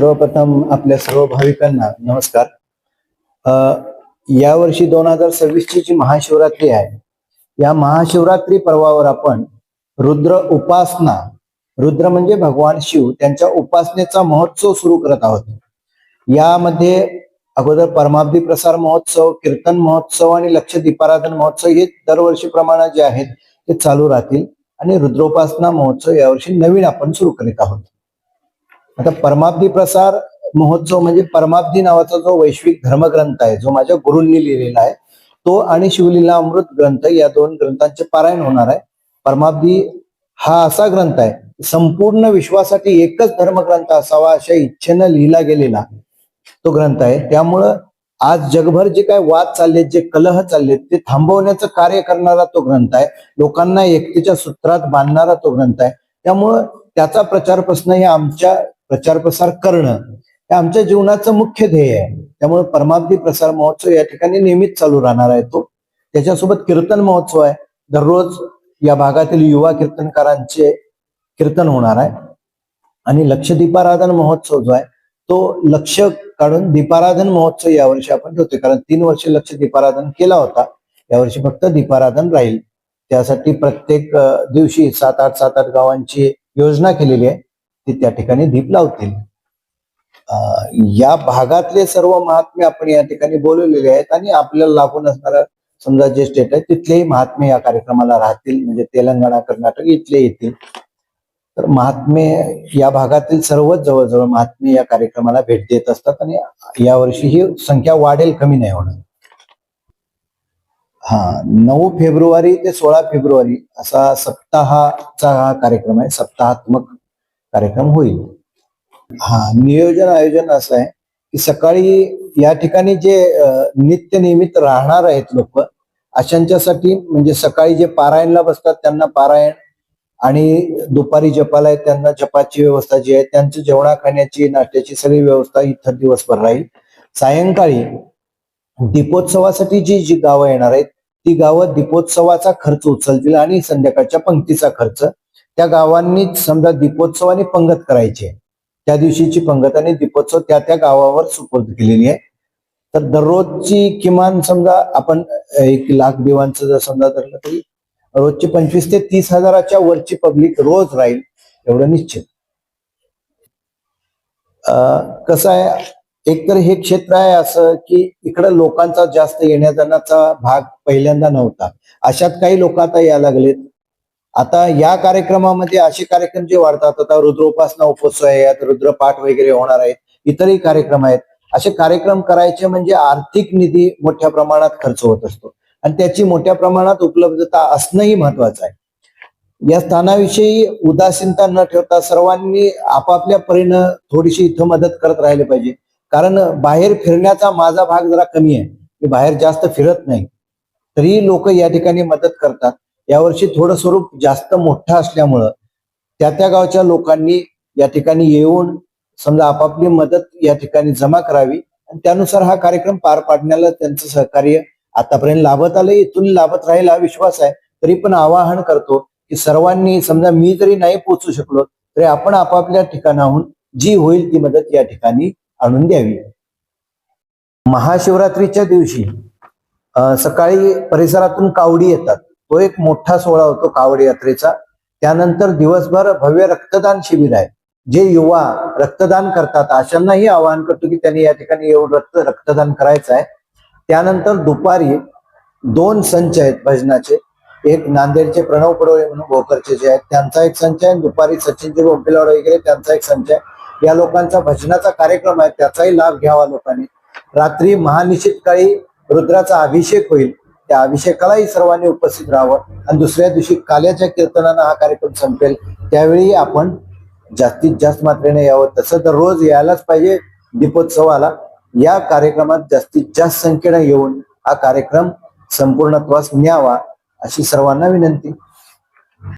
सर्वप्रथम आपल्या सर्व भाविकांना नमस्कार. अ, यावर्षी दोन हजार सव्वीसची जी महाशिवरात्री आहे या महाशिवरात्री पर्वावर आपण रुद्र उपासना रुद्र म्हणजे भगवान शिव त्यांच्या उपासनेचा महोत्सव सुरू करत आहोत. यामध्ये अगोदर परमाब्दी प्रसार महोत्सव कीर्तन महोत्सव आणि लक्ष दीपाराधन महोत्सव हे दरवर्षीप्रमाणे जे आहेत ते चालू राहतील. आणि रुद्रोपासना महोत्सव यावर्षी नवीन आपण सुरू करीत आहोत. आता परमाब्दी प्रसार महोत्सव म्हणजे परमाब्दी नावाचा जो वैश्विक धर्मग्रंथ आहे जो माझ्या गुरूंनी लिहिलेला आहे तो आणि शिवलीला अमृत ग्रंथ या दोन ग्रंथांचे पारायण होणार आहे. परमाब्दी हा असा ग्रंथ आहे संपूर्ण विश्वासाठी एकच धर्मग्रंथ असावा अशा इच्छेनं लिहिला गेलेला तो ग्रंथ आहे. त्यामुळं आज जगभर जे काय वाद चाललेत जे कलह चाललेत ते थांबवण्याचं कार्य करणारा तो ग्रंथ आहे. लोकांना एकतेच्या सूत्रात बांधणारा तो ग्रंथ आहे. त्यामुळं त्याचा प्रचार प्रश्न हे आमच्या प्रचार प्रसार करणं हे आमच्या जीवनाचं मुख्य ध्येय आहे. त्यामुळे परमाब्दी प्रसार महोत्सव या ठिकाणी नेहमीच चालू राहणार आहे तो. त्याच्यासोबत कीर्तन महोत्सव आहे. दररोज या भागातील युवा कीर्तनकारांचे कीर्तन होणार आहे. आणि लक्ष दीपाराधन महोत्सव जो आहे तो लक्ष काढून दीपाराधन महोत्सव यावर्षी आपण ठेवतोय. कारण तीन वर्ष लक्ष दीपाराधन केला होता. यावर्षी फक्त दीपाराधन राहील. त्यासाठी प्रत्येक दिवशी सात आठ सात आठ गावांची योजना केलेली आहे. ते त्या ठिकाणी दीप लावतील. या भागातले सर्व महात्मे आपण या ठिकाणी बोलवलेले आहेत आणि आपल्याला लागून असणारा समजा जे स्टेट आहे तिथलेही महात्मे या कार्यक्रमाला राहतील म्हणजे तेलंगणा कर्नाटक इथले येतील. तर महात्मे या भागातील सर्वच जवळजवळ महात्मे या कार्यक्रमाला भेट देत असतात आणि यावर्षी ही संख्या वाढेल कमी नाही होणार. हा नऊ फेब्रुवारी ते सोळा फेब्रुवारी असा सप्ताहाचा हा कार्यक्रम आहे सप्ताहात्मक कार्यक्रम होईल. हा नियोजन आयोजन असं आहे की सकाळी या ठिकाणी जे नित्य नियमित राहणार आहेत लोक अशांच्यासाठी म्हणजे सकाळी जे पारायणला बसतात त्यांना पारायण आणि दुपारी जपाला आहेत त्यांना जपाची व्यवस्था जी आहे त्यांचं जेवणा खाण्याची नाश्त्याची सगळी व्यवस्था इथं दिवसभर राहील. सायंकाळी दीपोत्सवासाठी जी जी गावं येणार आहेत ती गावं दीपोत्सवाचा खर्च उचलतील आणि संध्याकाळच्या पंक्तीचा खर्च त्या गावांनी समजा दीपोत्सवाने पंगत करायची. आहे त्या दिवशीची पंगत आणि दीपोत्सव त्या त्या गावावर सुपूर्द केलेली आहे. तर दररोजची किमान समजा आपण एक लाख दिवांचं जर समजा धरलं तरी रोजची पंचवीस ते तीस हजाराच्या वरची पब्लिक रोज राहील एवढं निश्चित. अं, कसं आहे एकतर हे क्षेत्र आहे असं की इकडं लोकांचा जास्त येण्या जाण्याचा भाग पहिल्यांदा नव्हता. अशात काही लोक आता यायला लागलेत. आता या कार्यक्रमामध्ये असे कार्यक्रम जे वाढतात आता रुद्रोपासना उपोत्सव आहे यात रुद्रपाठ वगैरे होणार आहेत इतरही कार्यक्रम आहेत. असे कार्यक्रम करायचे म्हणजे आर्थिक निधी मोठ्या प्रमाणात खर्च होत असतो. आणि त्याची मोठ्या प्रमाणात उपलब्धता असणंही महत्वाचं आहे. या स्थानाविषयी उदासीनता न ठेवता सर्वांनी आपापल्या परीनं थोडीशी इथं मदत करत राहिले पाहिजे. कारण बाहेर फिरण्याचा माझा भाग जरा कमी आहे. मी बाहेर जास्त फिरत नाही. तरी लोक या ठिकाणी मदत करतात. यावर्षी थोडं स्वरूप जास्त मोठं असल्यामुळं त्या त्या गावच्या लोकांनी या ठिकाणी येऊन समजा आपापली मदत या ठिकाणी जमा करावी. आणि त्यानुसार हा कार्यक्रम पार पाडण्याला त्यांचं सहकार्य आतापर्यंत लाभत आलं इथून लाभत राहील हा विश्वास आहे. तरी पण आवाहन करतो की सर्वांनी समजा मी जरी नाही पोचू शकलो तरी आपण आपापल्या ठिकाणाहून जी होईल ती मदत या ठिकाणी आणून द्यावी. महाशिवरात्रीच्या दिवशी सकाळी परिसरातून कावडी येतात. तो एक मोठा सोहळा होतो कावड यात्रेचा. त्यानंतर दिवसभर भव्य रक्तदान शिबिर आहे. जे युवा रक्तदान करतात अशांनाही आवाहन करतो की त्यांनी या ठिकाणी येऊन रक्त रक्तदान करायचं आहे. त्यानंतर दुपारी दोन संच आहेत भजनाचे. एक नांदेडचे प्रणव पडोळे म्हणून भोकरचे जे आहेत त्यांचा एक संच आहे. दुपारी सचिनजी बोंपिलाड वगैरे त्यांचा एक संच आहे. या लोकांचा भजनाचा कार्यक्रम आहे त्याचाही लाभ घ्यावा लोकांनी. रात्री महानिश्चित काळी रुद्राचा अभिषेक होईल. त्या अभिषेकालाही सर्वांनी उपस्थित राहावं. आणि दुसऱ्या दिवशी काल्याच्या कीर्तनानं हा कार्यक्रम संपेल. त्यावेळी आपण जास्तीत जास्त मात्रेने यावं. तसं तर रोज यायलाच पाहिजे दीपोत्सवाला. या कार्यक्रमात जास्तीत जास्त संख्येने येऊन हा कार्यक्रम संपूर्णत्वास न्यावा अशी सर्वांना विनंती.